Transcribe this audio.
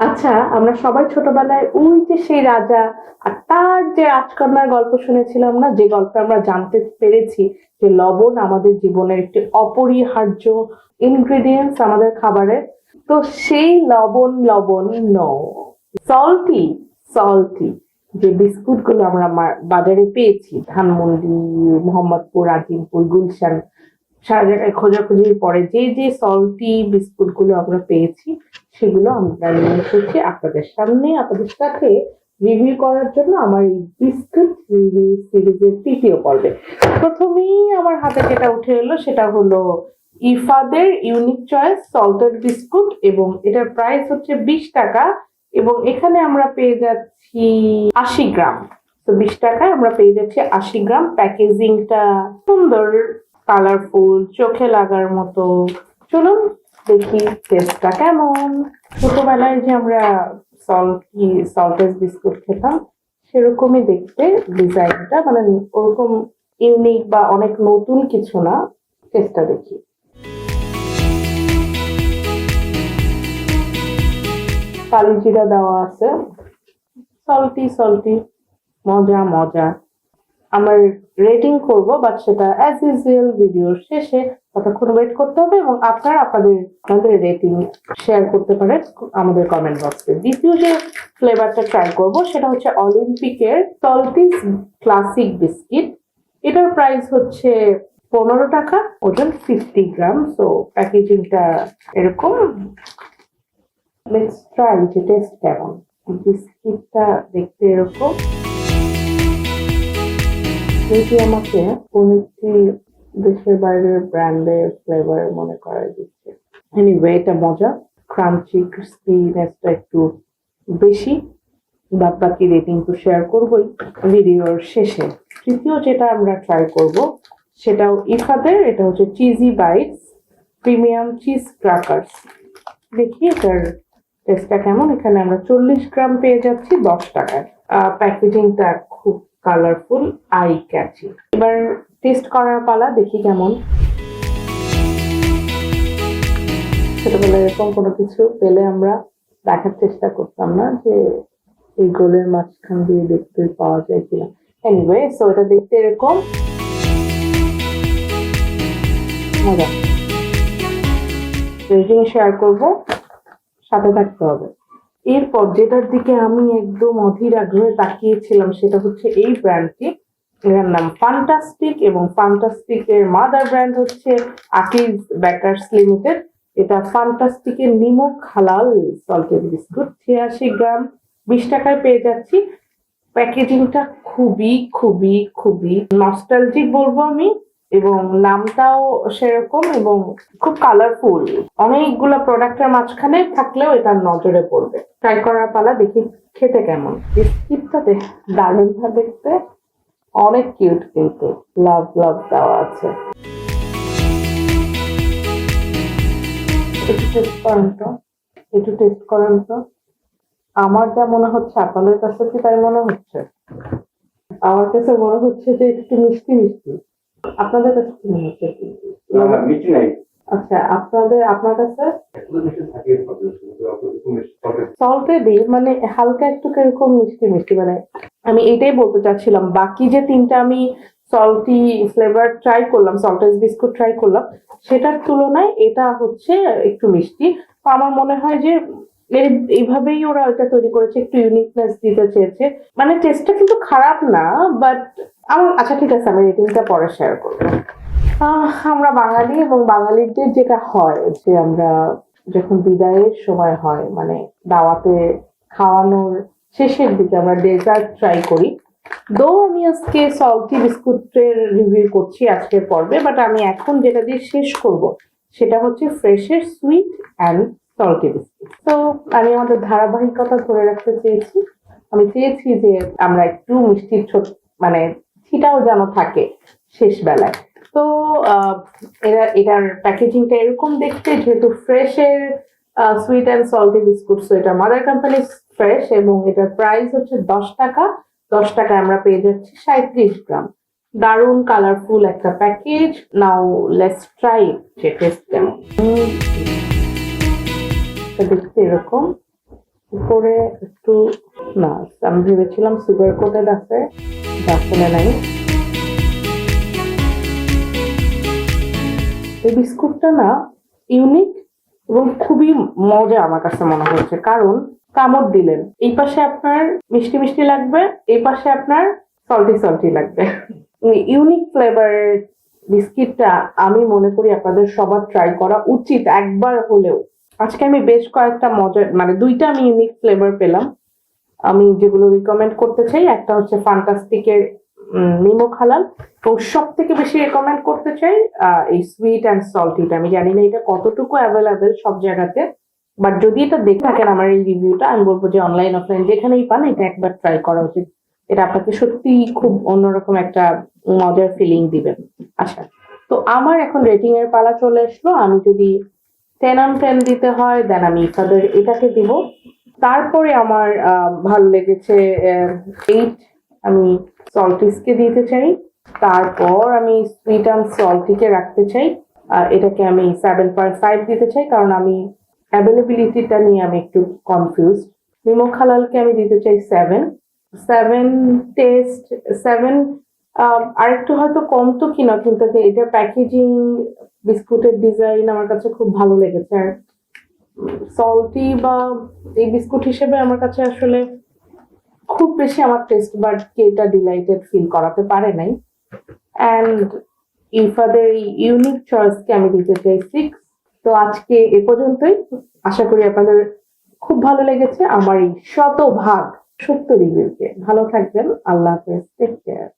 আচ্ছা আমরা সবাই ছোটবেলায় ওই যে সেই রাজা আর তার যে রাজকন্যার গল্প শুনেছিলাম না, যে গল্পে আমরা জানতে পেরেছি যে লবণ আমাদের জীবনের একটি অপরিহার্য ইনগ্রেডিয়েন্টস আমাদের খাবারে তো সেই লবণ লবণ নো সল্টি সল্টি যে বিস্কুটগুলো আমরা বাজারে পেয়েছি, ধানমন্ডি, মোহাম্মদপুর আজিমপুর গুলশান, সারা জায়গায় খোঁজাখুঁজির পরে যে যে সল্টি বিস্কুটগুলো আমরা পেয়েছি সেগুলো আমরা নিয়ে এসেছি আপনাদের সামনে। আপনাদের সাথে রিভিউ করার জন্য আমার এই বিস্কুট রিভিউ সিরিজের তৃতীয় পর্বে। প্রথমেই আমার হাতে যেটা উঠে এলো সেটা হলো ইফাদের ইউনিক চয়েস সল্টেড বিস্কুট এবং এটার প্রাইস হচ্ছে বিশ টাকা এবং এখানে আমরা পেয়ে যাচ্ছি আশি গ্রাম। তো বিশ টাকায় আমরা পেয়ে যাচ্ছি আশি গ্রাম। প্যাকেজিংটা সুন্দর কালারফুল চোখে লাগার মতো। চলুন দেখি টেস্টটা কেমন। ছোটবেলায় যে আমরা সল্ট সল্টি সল্টেজ বিস্কুট খেতাম, সেরকমই দেখতে ডিজাইনটা মানে ওরকম ইউনিক বা অনেক নতুন কিছু না টেস্টটা দেখি। কালি জিরা দেওয়া আছে। সল্টি সল্টি মজা মজা। আমার রেটিং করব বাট সেটা অ্যাজ ইউজুয়াল ভিডিওর শেষে ততক্ষণ ওয়েট করতে হবে এবং আপনারা আপনাদের আপনাদের রেটিং শেয়ার করতে পারেন আমাদের কমেন্ট বক্সে দ্বিতীয় যে ফ্লেভারটা ট্রাই করব সেটা হচ্ছে অলিম্পিকের সল্টিস ক্লাসিক বিস্কিট এটার প্রাইস হচ্ছে পনেরো টাকা, ওজন ফিফটি গ্রাম সো প্যাকেজিংটা এরকম। লেটস ট্রাই যে টেস্ট কেমন? বিস্কিটটা দেখতে এরকম। আমাকে কোন একটি দেশের বাইরের ব্র্যান্ডের ফ্লেভার মনে করাই দিচ্ছে। এনিওয়ে এটা মজা। ক্রাঞ্চি ক্রিস্পিনেসটা একটু বেশি। বাদ বাকি রেটিং তো শেয়ার করবোই ভিডিওর শেষে। তৃতীয় যেটা আমরা ট্রাই করব, সেটাও ইফাদের, এটা হচ্ছে cheesy bites premium cheese crackers দেখি এটার টেস্টটা কেমন। এখানে আমরা চল্লিশ গ্রাম পেয়ে যাচ্ছি দশ টাকায়। প্যাকেজিংটা খুব কালারফুল আই ক্যাচি এবার টেস্ট করার পালা, দেখি কেমন। ছোটবেলায় এরকম কোনো কিছু পেলে আমরা দেখার চেষ্টা করতাম না যে এই গোলের মাঝখান দিয়ে দেখতে পাওয়া যায় কিনা। এনিওয়ে সো এটা দেখতে এরকম। মজা। রেটিং শেয়ার করব, সাথে থাকতে হবে। এরপর যেটার দিকে আমি একদম অধীর আগ্রহে তাকিয়েছিলাম সেটা হচ্ছে এই ব্র্যান্ডটি এর নাম ফান্টাস্টিক এবং ফান্টাস্টিক এর মাদার ব্র্যান্ড হচ্ছে আকিজ বেকার্স লিমিটেড এটা ফান্টাস্টিকের নিমক হালাল সল্টেড বিস্কুট ছিয়াশি গ্রাম। বিশ টাকায় পেয়ে যাচ্ছি। প্যাকেজিংটা খুবই খুবই খুবই নস্টালজিক বলব আমি এবং নামটাও সেরকম এবং খুব কালারফুল অনেকগুলো প্রোডাক্টের মাঝখানে থাকলেও এটা নজরে পড়বে। ট্রাই করার পালা দেখি খেতে কেমন। বিস্কিটটা দেখ- দারুণ দেখতে। অনেক কিউট কিন্তু লাভ লাভ দেওয়া আছে। একটু টেস্ট করেন তো। একটু টেস্ট করেন তো। আমার যা মনে হচ্ছে আপনাদের কাছে কি তাই মনে হচ্ছে? আমার কাছে মনে হচ্ছে যে একটু মিষ্টি মিষ্টি। আপনাদের কাছে কি মনে হচ্ছে মিষ্টি? নাই। আচ্ছা আপনাদের আপনার কাছে। সল্টেডই মানে হালকা একটু কীরকম মিষ্টি মিষ্টি মানে আমি এটাই বলতে চাচ্ছিলাম। বাকি যে তিনটা আমি সল্টি ফ্লেভার ট্রাই করলাম সল্টেজ বিস্কুট ট্রাই করলাম, সেটার তুলনায় এটা হচ্ছে একটু মিষ্টি। তো আমার মনে হয় যে এইভাবেই ওরা এটা তৈরি করেছে, একটু ইউনিকনেস দিতে চেয়েছে। মানে টেস্টটা কিন্তু খারাপ না বাট আমার আচ্ছা ঠিক আছে, আমি রেটিংটা পরে শেয়ার করব। আমরা বাঙালি এবং বাঙালিদের যেটা হয়, যে আমরা যখন বিদায়ের সময় হয় মানে দাওয়াতে খাওয়ানোর শেষের দিকে আমরা ডেজার্ট ট্রাই করি। দো আমি আজকে সল্টি বিস্কুটের রিভিউ করছি আজকের পর্বে বাট আমি এখন যেটা দিয়ে শেষ করব, সেটা হচ্ছে ফ্রেশের সুইট অ্যান্ড সল্টি বিস্কুট তো আমি আমাদের ধারাবাহিকতা ধরে রাখতে চেয়েছি। আমি চেয়েছি যে আমরা একটু মিষ্টির ছোট মানে ছিটাও যেন থাকে শেষ বেলায় তো এরা, এটার প্যাকেজিংটা এরকম দেখতে, যেহেতু ফ্রেশের sweet and salty biscuit so এটা মাদার কোম্পানি ফ্রেশ এবং এটার প্রাইস হচ্ছে দশ টাকা। দশ টাকায় আমরা পেয়ে যাচ্ছি সাঁত্রিশ গ্রাম। দারুণ কালারফুল একটা প্যাকেজ নাও লেটস ট্রাই যে টেস্ট কেমন। দেখতে এরকম। উপরে একটু, না, আমি ভেবেছিলাম সুগার কোটেড আছে। আসলে নাই এই বিস্কুটটা না ইউনিক এবং খুবই মজা আমার কাছে মনে হচ্ছে। কারণ কামড় দিলেন। এই পাশে আপনার মিষ্টি মিষ্টি লাগবে, এই পাশে আপনার সল্টি সল্টি লাগবে। ইউনিক ফ্লেভারের বিস্কিটটা আমি মনে করি আপনাদের সবার ট্রাই করা উচিত একবার হলেও। আজকে আমি বেশ কয়েকটা মজার মানে দুইটা আমি ইউনিক ফ্লেভার পেলাম। আমি যেগুলো রিকমেন্ড করতে চাই, একটা হচ্ছে ফান্টাস্টিকের নিমো খালাল তো সব থেকে বেশি রেকমেন্ড করতে চাই এই সুইট অ্যান্ড সল্টিটা আমি জানি না এটা কতটুকু অ্যাভেলেবেল সব জায়গাতে। বাট যদি এটা দেখে থাকেন আমার এই রিভিউটা আমি বলব যে অনলাইন অফলাইন যেখানেই পান, এটা একবার ট্রাই করা উচিত। এটা আপনাকে সত্যি খুব অন্যরকম একটা মজার ফিলিং দিবে আচ্ছা তো আমার এখন রেটিং এর পালা চলে আসলো। আমি যদি টেন অন টেন দিতে হয় দেন আমি তাদের এটাকে দিব। তারপরে আমার ভালো লেগেছে এইট আমি সল্টিসকে দিতে চাই। তারপর আমি সুইট অ্যান্ড সল্টিকে রাখতে চাই। এটাকে আমি সেভেন পয়েন্ট ফাইভ দিতে চাই, কারণ আমি অ্যাভেলেবিলিটিটা নিয়ে আমি একটু কনফিউজ নিমো খালালকে আমি দিতে চাই সেভেন সেভেন টেস্ট সেভেন আরেকটু হয়তো কম তো কিনা, কিন্তু এটা প্যাকেজিং বিস্কুটের ডিজাইন আমার কাছে খুব ভালো লেগেছে। আর সল্টি বা এই বিস্কুট হিসেবে আমার কাছে আসলে খুব বেশি আমার টেস্ট বার্ডকে এটা ডিলাইটেড ফিল করাতে পারে নাই। অ্যান্ড ইফাদের এই ইউনিক চয়েসকে আমি দিতে চাই সিক্স তো আজকে এ পর্যন্তই। আশা করি আপনাদের খুব ভালো লেগেছে। আমার এই শতভাগ সত্য রিভিউকে ভালো থাকবেন। আল্লাহ হাফেজ। Take care